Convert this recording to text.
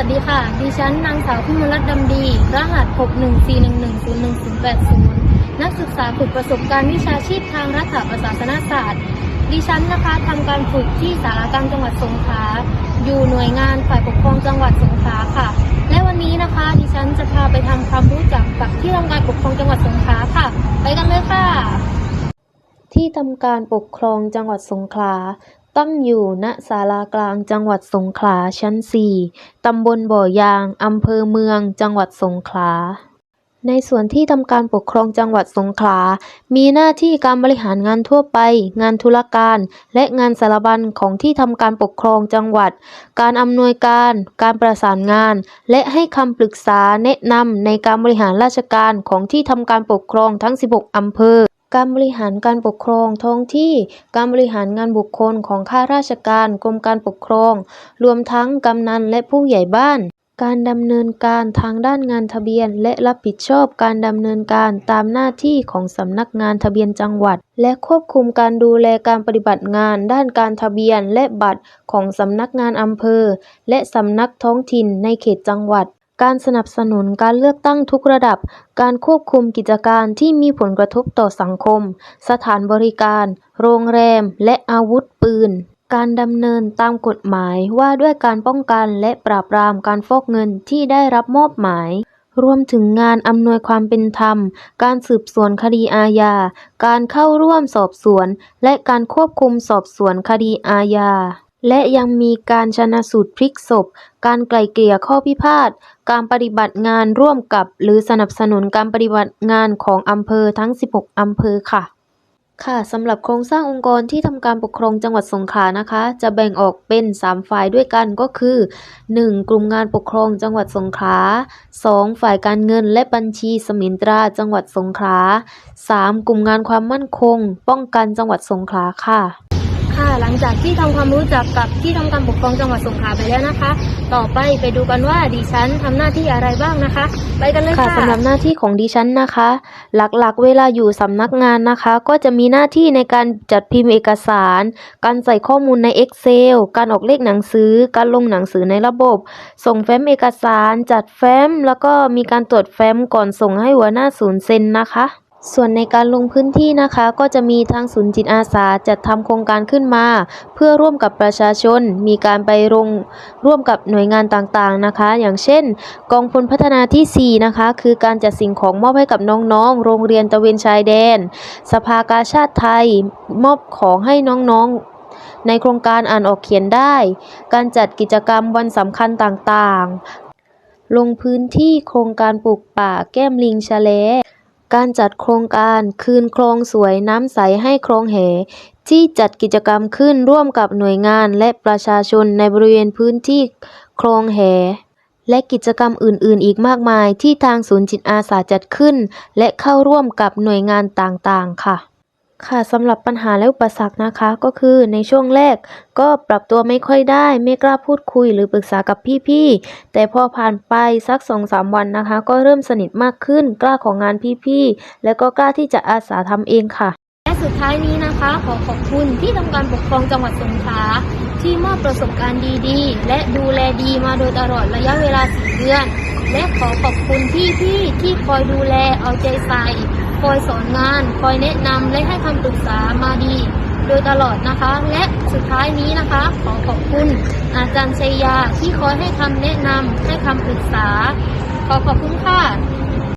ัสดีค่ะ ดิฉันนางสาวพิมลรัตน์ดำดี รหัส 6 1 4 1 1 0 1 0 8 0 นักศึกษาฝึกประสบการณ์วิชาชีพทางรัฐประศาสนศาสตร์ ดิฉันนะคะทำการฝึกที่สารกลางจังหวัดสงขลา อยู่หน่วยงานฝ่ายปกครองจังหวัดสงขลาค่ะ และวันนี้นะคะ ดิฉันจะพาไปทำความรู้จักกับที่ทำการปกครองจังหวัดสงขลาค่ะ ไปกันเลยค่ะที่ทำการปกครองจังหวัดสงขลา ตั้งอยู่ ณ ศาลากลาง จังหวัดสงขลา ชั้น4ตำบลบ่อยาง อำเภอเมือง จังหวัดสงขลา ในส่วนที่ทำการปกครองจังหวัดสงขลา มีหน้าที่การบริหารงานทั่วไป งานธุรการ และงานสารบัญของที่ทำการปกครองจังหวัด การอำนวยการ การประสานงาน และให้คำปรึกษาแนะนำในการบริหารราชการของที่ทำการปกครองทั้ง 16 อำเภอ การบริหารการปกครองท้องที่ การบริหารงานบุคคลของข้าราชการกรมการปกครอง รวมทั้งกำนันและผู้ใหญ่บ้าน การดำเนินการทางด้านงานทะเบียน และรับผิดชอบการดำเนินการตามหน้าที่ของสำนักงานทะเบียนจังหวัด และควบคุมการดูแลการปฏิบัติงานด้านการทะเบียนและบัตรของสำนักงานอำเภอ และสำนักท้องถิ่นในเขตจังหวัด การสนับสนุนการเลือกตั้งทุกระดับ การควบคุมกิจการที่มีผลกระทบต่อสังคม สถานบริการ โรงแรม และอาวุธปืน การดำเนินตามกฎหมายว่าด้วยการป้องกันและปราบปรามการฟอกเงินที่ได้รับมอบหมาย รวมถึงงานอำนวยความเป็นธรรม การสืบสวนคดีอาญา การเข้าร่วมสอบสวน และการควบคุมสอบสวนคดีอาญา และยังมีการชนะสูตรพลิกศพ การไกล่เกลี่ยข้อพิพาท การปฏิบัติงานร่วมกับ หรือสนับสนุนการปฏิบัติงานของอำเภอทั้ง 16 อำเภอค่ะ ค่ะสำหรับโครงสร้างองค์กรที่ทำการปกครองจังหวัดสงขลานะคะ จะแบ่งออกเป็น 3 ฝ่ายด้วยกันก็คือ 1. กลุ่มงานปกครองจังหวัดสงขลา 2. ฝ่ายการเงินและบัญชีสมินตราจังหวัดสงขลา 3. กลุ่มงานความมั่นคง ป้องกันจังหวัดสงขลาค่ะ ค่ะ หลังจากที่ทำความรู้จักกับที่ทำการปกครองจังหวัดสงขลาไปแล้วนะคะ ต่อไปไปดูกันว่าดิฉันทำหน้าที่อะไรบ้างนะคะ ไปกันเลยค่ะค่ะสำหรับหน้าที่ของดิฉันนะคะ หลักๆ เวลาอยู่สำนักงานนะคะ ก็จะมีหน้าที่ในการจัดพิมพ์เอกสาร การใส่ข้อมูลใน Excel การออกเลขหนังสือ การลงหนังสือในระบบ ส่งแฟ้มเอกสาร จัดแฟ้ม แล้วก็มีการตรวจแฟ้มก่อนส่งให้หัวหน้าศูนย์เซ็นนะคะ ส่วนในการลงพื้นที่นะคะ ก็จะมีทางศูนย์จิตอาสาจัดทำโครงการขึ้นมา เพื่อร่วมกับประชาชน มีการไปลงร่วมกับหน่วยงานต่างๆนะคะ อย่างเช่น กองพลพัฒนาที่ 4 นะคะ คือการจัดสิ่งของมอบให้กับน้องๆ โรงเรียนตะเวนชายแดน สภากาชาติไทย มอบของให้น้องๆ ในโครงการอ่านออกเขียนได้ การจัดกิจกรรมวันสำคัญต่างๆ ลงพื้นที่โครงการปลูกป่าแก้มลิงชะเล การจัดโครงการคืนคลองสวยน้ำใสให้คลองแห ที่จัดกิจกรรมขึ้นร่วมกับหน่วยงานและประชาชนในบริเวณพื้นที่คลองแห และกิจกรรมอื่น ๆ อีกมากมายที่ทางศูนย์จิตอาสาจัดขึ้น และเข้าร่วมกับหน่วยงานต่าง ๆ ค่ะ ค่ะสำหรับปัญหาและอุปสรรคนะคะก็คือในช่วงแรกก็ปรับตัวไม่ค่อยได้ ไม่กล้าพูดคุยหรือปรึกษากับพี่ๆแต่พอผ่านไปสักสองสามวันนะคะ ก็เริ่มสนิทมากขึ้น กล้าของงานพี่ๆแล้วก็กล้าที่จะอาสาทำเองค่ะ และสุดท้ายนี้นะคะ ขอขอบคุณที่ทำการปกครองจังหวัดสงขลาที่มอบประสบการณ์ดีๆ และดูแลดีมาโดยตลอดระยะเวลาสี่เดือน และขอขอบคุณพี่ๆที่คอยดูแลเอาใจใส่ คอยสอนงาน คอยแนะนำและให้คำปรึกษามาดี โดยตลอดนะคะ และสุดท้ายนี้นะคะ ขอขอบคุณอาจารย์ชัยยาที่คอยให้คำแนะนำให้คำปรึกษา ขอขอบคุณค่ะ